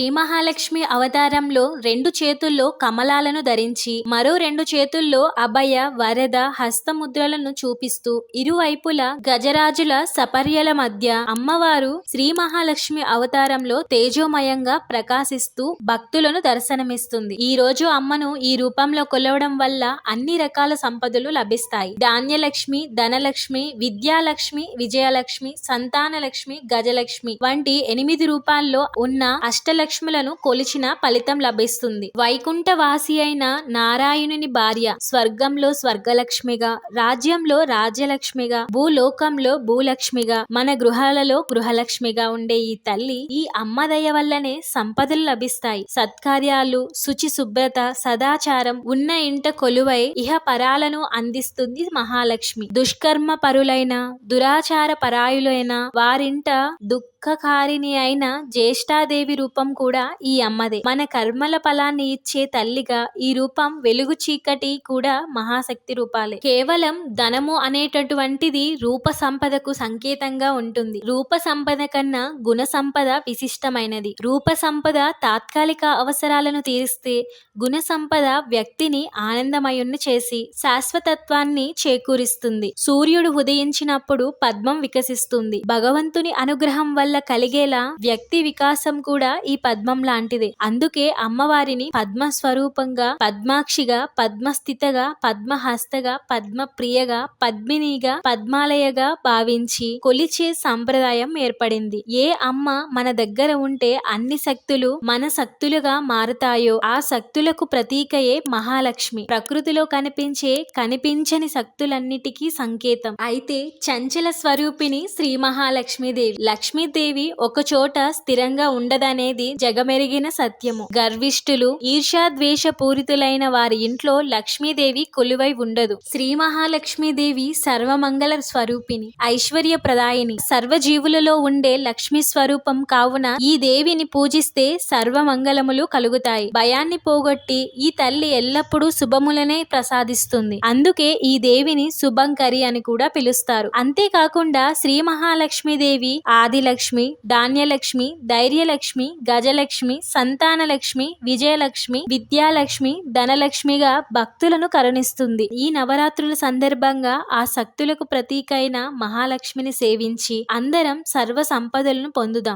శ్రీ మహాలక్ష్మి అవతారంలో రెండు చేతుల్లో కమలాలను ధరించి మరో రెండు చేతుల్లో అభయ వరద హస్తముద్రలను చూపిస్తూ ఇరువైపులా గజరాజుల సపర్యల మధ్య అమ్మవారు శ్రీ మహాలక్ష్మి అవతారంలో తేజోమయంగా ప్రకాశిస్తూ భక్తులను దర్శనమిస్తుంది. ఈ రోజు అమ్మను ఈ రూపంలో కొలవడం వల్ల అన్ని రకాల సంపదలు లభిస్తాయి. ధాన్యలక్ష్మి ధనలక్ష్మి విద్యాలక్ష్మి విజయలక్ష్మి సంతానలక్ష్మి గజలక్ష్మి వంటి ఎనిమిది రూపాల్లో ఉన్న అష్టలక్ష్మి మహాలక్ష్ములను కొలిచిన ఫలితం లభిస్తుంది. వైకుంఠవాసి అయిన నారాయణుని భార్య స్వర్గంలో స్వర్గలక్ష్మిగా రాజ్యంలో రాజ్యలక్ష్మిగా భూలోకంలో భూలక్ష్మిగా మన గృహాలలో గృహలక్ష్మిగా ఉండే ఈ తల్లి ఈ అమ్మ దయ వల్లనే సంపదలు లభిస్తాయి. సత్కార్యాలు శుచి శుభ్రత సదాచారం ఉన్న ఇంట కొలువై ఇహ పరాలను అందిస్తుంది మహాలక్ష్మి. దుష్కర్మ పరులైన దురాచార పరాయులైన వారింట దుఃఖకారిణి అయిన జ్యేష్ఠాదేవి రూపం కూడా ఈ అమ్మదే. మన కర్మల ఫలాన్ని ఇచ్చే తల్లిగా ఈ రూపం వెలుగు చీకటి కూడా మహాశక్తి రూపాలే. కేవలం ధనము అనేటటువంటిది రూప సంపదకు సంకేతంగా ఉంటుంది. రూప సంపద కన్నా గుణ సంపద విశిష్టమైనది. రూప సంపద తాత్కాలిక అవసరాలను తీరిస్తే గుణ సంపద వ్యక్తిని ఆనందమయుణ్ణి చేసి శాశ్వతత్వాన్ని చేకూరిస్తుంది. సూర్యుడు ఉదయించినప్పుడు పద్మం వికసిస్తుంది. భగవంతుని అనుగ్రహం వల్ల కలిగేలా వ్యక్తి వికాసం కూడా ఈ పద్మం లాంటిదే. అందుకే అమ్మవారిని పద్మ స్వరూపంగా పద్మాక్షిగా పద్మస్థితగా పద్మహస్తగా పద్మప్రియగా పద్మినిగా పద్మాలయగా భావించి కొలిచే సంప్రదాయం ఏర్పడింది. ఏ అమ్మ మన దగ్గర ఉంటే అన్ని శక్తులు మన శక్తులుగా మారుతాయో ఆ శక్తులకు ప్రతీకయే మహాలక్ష్మి. ప్రకృతిలో కనిపించే కనిపించని శక్తులన్నిటికీ సంకేతం. అయితే చంచల స్వరూపిణి శ్రీ మహాలక్ష్మీదేవి. లక్ష్మీదేవి ఒకచోట స్థిరంగా ఉండదనేది జగమెరిగిన సత్యము. గర్విష్ఠులు ఈర్ష్యాద్వేష పూరితులైన వారి ఇంట్లో లక్ష్మీదేవి కొలువై ఉండదు. శ్రీ మహాలక్ష్మీదేవి సర్వమంగళ స్వరూపిణి ఐశ్వర్య ప్రదాయిని సర్వజీవులలో ఉండే లక్ష్మీ స్వరూపం కావున ఈ దేవిని పూజిస్తే సర్వమంగళములు కలుగుతాయి. భయాన్ని పోగొట్టి ఈ తల్లి ఎల్లప్పుడూ శుభములనే ప్రసాదిస్తుంది. అందుకే ఈ దేవిని శుభంకరి అని కూడా పిలుస్తారు. అంతేకాకుండా శ్రీ మహాలక్ష్మీదేవి ఆదిలక్ష్మి ధాన్యలక్ష్మి ధైర్యలక్ష్మి గజ గజలక్ష్మి సంతానలక్ష్మి విజయలక్ష్మి విద్యాలక్ష్మి ధనలక్ష్మిగా భక్తులను కరుణిస్తుంది. ఈ నవరాత్రుల సందర్భంగా ఆ శక్తులకు ప్రతీకైన మహాలక్ష్మిని సేవించి అందరం సర్వ సంపదలను పొందుదాం.